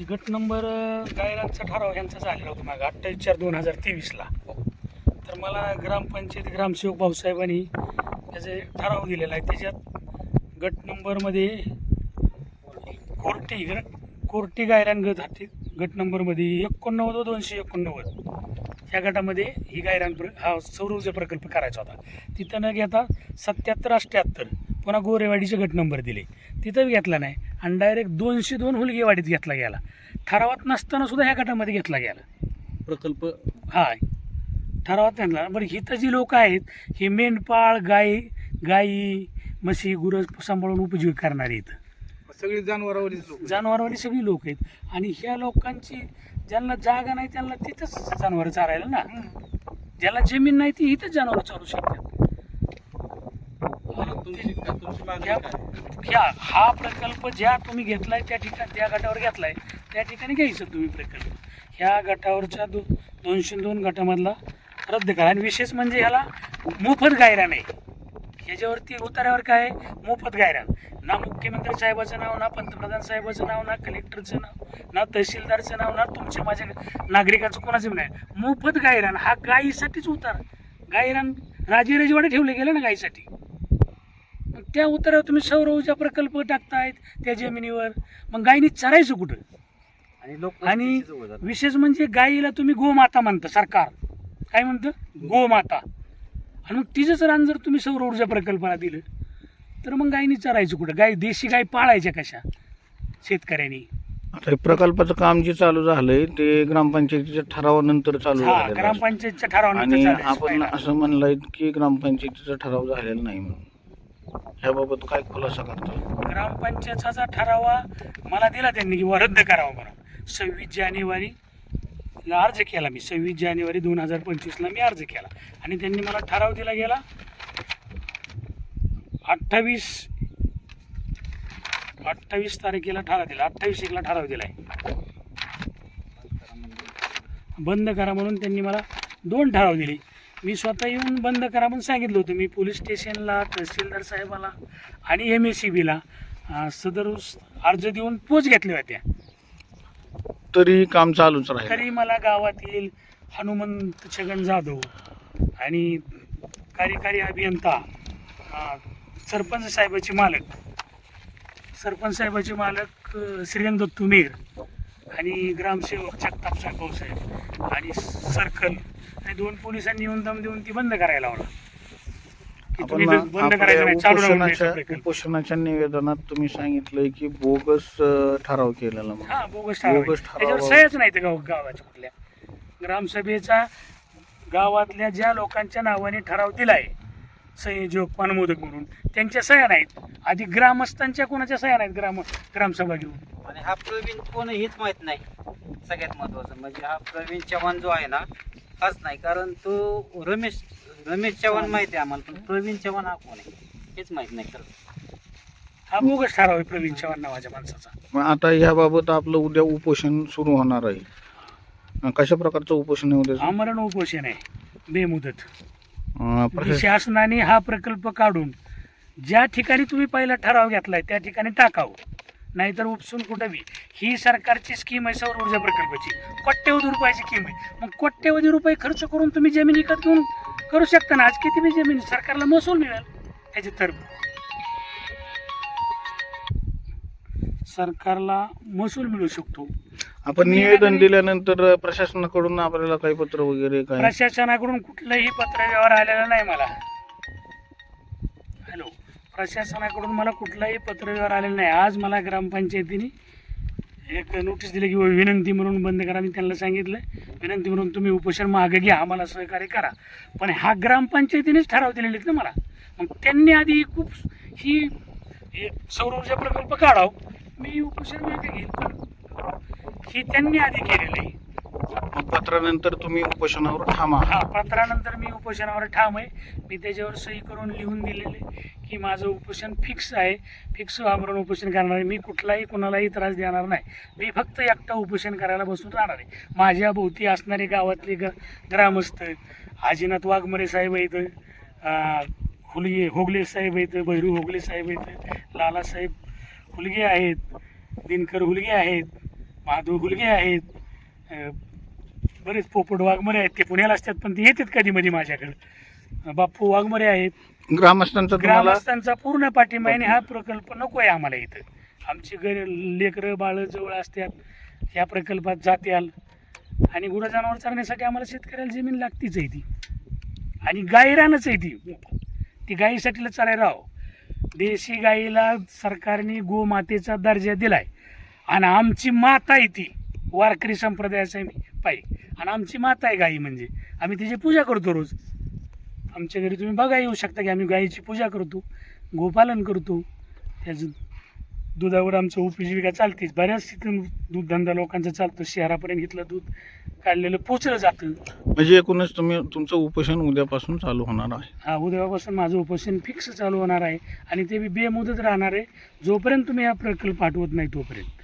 गट नंबर गायरांचा ठराव यांचा झालेला होता मागं अठ्ठावीस चार दोन हजार तेवीसला. तर मला ग्रामपंचायत ग्रामसेवक भाऊसाहेबांनी त्याचे ठराव दिलेला आहे त्याच्यात गट नंबरमध्ये कोर्टी गट कोर्टी गायरान गट हाती गट नंबरमध्ये एकोणनव्वद व दोनशे एकोणनव्वद. ह्या गटामध्ये ही गायरान प्र हा सौर ऊर्जा प्रकल्प करायचा होता. तिथं न घेता सत्याहत्तर अठ्ठ्याहत्तर पुन्हा गोरेवाडीचे गट नंबर दिले. तिथं घेतला नाही. आणि डायरेक्ट दोनशे दोन हुलगेवाडीत घेतला गेला. ठरावात नसताना सुद्धा ह्या गटामध्ये घेतला गेला. प्रकल्प? हा. ठरावात त्यांना बरं हिथं जी लोक आहेत हे मेंढपाळ गाई गाई म्हशी गुरं सांभाळून उपजीविका करणारे इथं. सगळी जनावरावरीच लोक जनावरवाली सगळी लोक आहेत. आणि ह्या लोकांची ज्यांना जागा नाही त्यांना तिथंच जनावरं चारायला ना. ज्याला जमीन नाही ती इथंच जनावरं चालू शकतात. तुमची तुमची मागणी काय? हा प्रकल्प ज्या तुम्ही घेतलाय त्या ठिकाणी त्या गटावर घेतलाय त्या ठिकाणी घ्यायचं तुम्ही प्रकल्प. ह्या गटावरच्या दो दोनशे दोन गटामधला रद्द करा. आणि विशेष म्हणजे ह्याला मोफत गायरा नाही ह्याच्यावरती उतार्यावर काय आहे? मोफत गायरान. ना मुख्यमंत्री साहेबाचं नाव ना पंतप्रधान साहेबाचं नाव ना कलेक्टरचं नाव ना तहसीलदारचं नाव ना तुमच्या माझ्या नागरिकाचं कोणाचं बी नाही. मोफत गायरान. हा गायीसाठीच उतार. गायरान राजे रजवाडे ठेवले गेले ना गायीसाठी. त्या उतारावर तुम्ही सौर ऊर्जा प्रकल्प टाकतायत त्या जमिनीवर मग गायीने चरायचं कुठं? आणि लोक आणि विशेष म्हणजे गायीला तुम्ही गोमाता म्हणता सरकार. काय म्हणतं? गोमाता. आणि मग तिचंच रान जर तुम्ही सौर ऊर्जा प्रकल्पाला दिलं तर मग गायीने चरायचं कुठं? गाय देशी गाय पाळायच्या कशा? शेतकऱ्यांनी. आता हे प्रकल्पाचं काम जे चालू झालंय ते ग्रामपंचायतीच्या ठरावानंतर चालू हा आहे. ग्रामपंचायतच्या ठरावानंतर आपण. असं म्हणलंय की ग्रामपंचायतीचा ठराव झालेला नाही म्हणून. ह्याबाबत काय खुलासा करतो ग्रामपंचायतचा ठरावा मला दिला त्यांनी किंवा रद्द करावा म्हणून. सव्वीस जानेवारी ला अर्ज केला मी. सव्वीस जानेवारी दोन हजार पंचवीसला मी अर्ज केला. आणि त्यांनी मला ठराव दिला गेला अठ्ठावीस अठ्ठावीस तारखेला ठराव दिला. अठ्ठावीस एकला ठराव दिला आहे बंद करा म्हणून त्यांनी मला दोन ठराव दिले. मी स्वतः येऊन बंद करा म्हणून सांगितलं होतं. मी पोलीस स्टेशनला तहसीलदार साहेबाला आणि एम एस सी बीला सदर अर्ज देऊन पोच घेतल्या होत्या. तरी काम चालूच राहील. तरी मला गावातील हनुमंत छगन जाधव आणि कार्यकारी अभियंता अं, सरपंच साहेबाचे मालक. सरपंच साहेबाचे मालक अं, श्रीरंग दत्तू मेर आणि ग्रामसेवक जगताप साहेब आणि सर्कल आणि दोन पोलिसांनी येऊन दम देऊन ती बंद करायला लावला की तुम्ही आपण बंद करायचं नाही चालू राहून द्यायचं उपोषणाच्या प्रकल्प. उपोषणाच्या निवेदनात तुम्ही सांगितलंय की बोगस अं, ठराव केलेला म्हणून. हा बोगस ठराव आहे. बोगस ठराव. त्याच्यावर सह्याच नाही गाव गावाच्या कुठल्या ग्रामसभेचा गावातल्या ज्या लोकांच्या नावाने ठराव दिलाय संयोजक पानमोदक म्हणून त्यांच्या सह्या नाहीत आधी ग्रामस्थांच्या कोणाच्या सह्या नाहीत ग्राम ग्रामसभा घेऊन आणि हा प्रवीण कोण हेच माहीत नाही सगळ्यात महत्वाचं म्हणजे हा प्रवीण चव्हाण जो आहे ना हाच नाही कारण तो रमेश रमेश चव्हाण माहिती आहे आम्हाला पण प्रवीण चव्हाण हा कोण आहे? हेच माहीत नाही खरं. हा बोगस ठराव आहे प्रवीण चव्हाण नावाच्या माणसाचा. मग आता ह्याबाबत आपलं उद्या उपोषण सुरू होणार आहे. अं, कशा प्रकारचं उपोषण आहे उद्या? आमरण उपोषण आहे बेमुदत. अं, शासनाने हा प्रकल्प काढून ज्या ठिकाणी तुम्ही पहिला ठराव घेतलाय त्या ठिकाणी टाकावं. नाहीतर उपसून कुठं बी. ही सरकारची स्कीम आहे सौर ऊर्जा प्रकल्पाची. कोट्यवधी रुपयाची स्कीम आहे. मग कोट्यवधी रुपये खर्च करून तुम्ही जमीन विकत घेऊन करू शकता ना? आज किती बी जमीन सरकारला महसूल मिळेल ह्याचे तर सरकारला महसूल मिळू शकतो. आपण निवेदन दिल्यानंतर प्रशासनाकडून आपल्याला काही पत्र वगैरे काय? प्रशासनाकडून कुठलंही पत्र व्यवहार आलेला नाही मला. प्रशासनाकडून मला कुठलाही पत्रव्यवहार आलेला नाही. आज मला ग्रामपंचायतीने एक नोटीस दिली की बुवा विनंती म्हणून बंद करा मी त्यांना सांगितलं. विनंती म्हणून तुम्ही उपोषण मागे घ्या आम्हाला सहकार्य करा. पण हा ग्रामपंचायतीनेच ठराव दिलेले आहेत ना मला. मग त्यांनी आधी खूप ही हे सौर ऊर्जा प्रकल्प काढाव. मी उपोषण मागे घेईल पण ही त्यांनी आधी केलेलं आहे. पत्रानंतर तुम्ही उपोषणावर थांबा हा पत्रानंतर मी उपोषणावर ठाम आहे. मी त्याच्यावर सही करून लिहून दिलेले की माझं उपोषण फिक्स आहे. फिक्स आमरण उपोषण करणार आहे. मी कुठलाही कुणालाही त्रास देणार नाही. मी फक्त एकटा उपोषण करायला बसून राहणार आहे. माझ्या भोवती असणारे गावातले ग ग्रामस्थ आजीनाथ वाघमरे साहेब आहेत हुलगे होगले साहेब आहेत भैरू होगले साहेब आहेत लालासाहेब हुलगे आहेत दिनकर हुलगे आहेत माधव हुलगे आहेत बरेच पोपट वाघमरे आहेत ते पुण्याला असतात पण ते येतात कधी मध्ये माझ्याकडे. बाप्पू वाघमरे आहेत. ग्रामस्थांचा ग्रामस्थांचा पूर्ण पाठिंबा आहे आणि हा प्रकल्प नको आहे आम्हाला इथं. आमची घर लेकरं बाळ जवळ असतात या प्रकल्पात जात्याल आणि गुरजनावर चालण्यासाठी आम्हाला शेतकऱ्याला जमीन लागतीच आहे ती. आणि गायरानच आहे ती. ती गायीसाठीला चालायला राहो देशी गाईला सरकारने गोमातेचा दर्जा दिलाय. आणि आमची माता आहे ती. वारकरी संप्रदायाचा पायी. आणि आमची माता आहे गाई म्हणजे. आम्ही तिची पूजा करतो रोज. आमच्या घरी तुम्ही बघा येऊ शकता की आम्ही गाईची पूजा करतो गोपालन करतो. त्याचं दुधावर आमचं उपजीविका चालतेच बऱ्याच तिथून दूधधंदा लोकांचा चालतो. शहरापर्यंत इथलं दूध काढलेलं पोचलं जातं. म्हणजे एकूणच तुम्ही तुमचं उपोषण उद्यापासून चालू होणार आहे. हा उद्यापासून माझं उपोषण फिक्स चालू होणार आहे. आणि ते बी बेमुदत राहणार आहे. जोपर्यंत तुम्ही हा प्रकल्प आठवत नाही तोपर्यंत.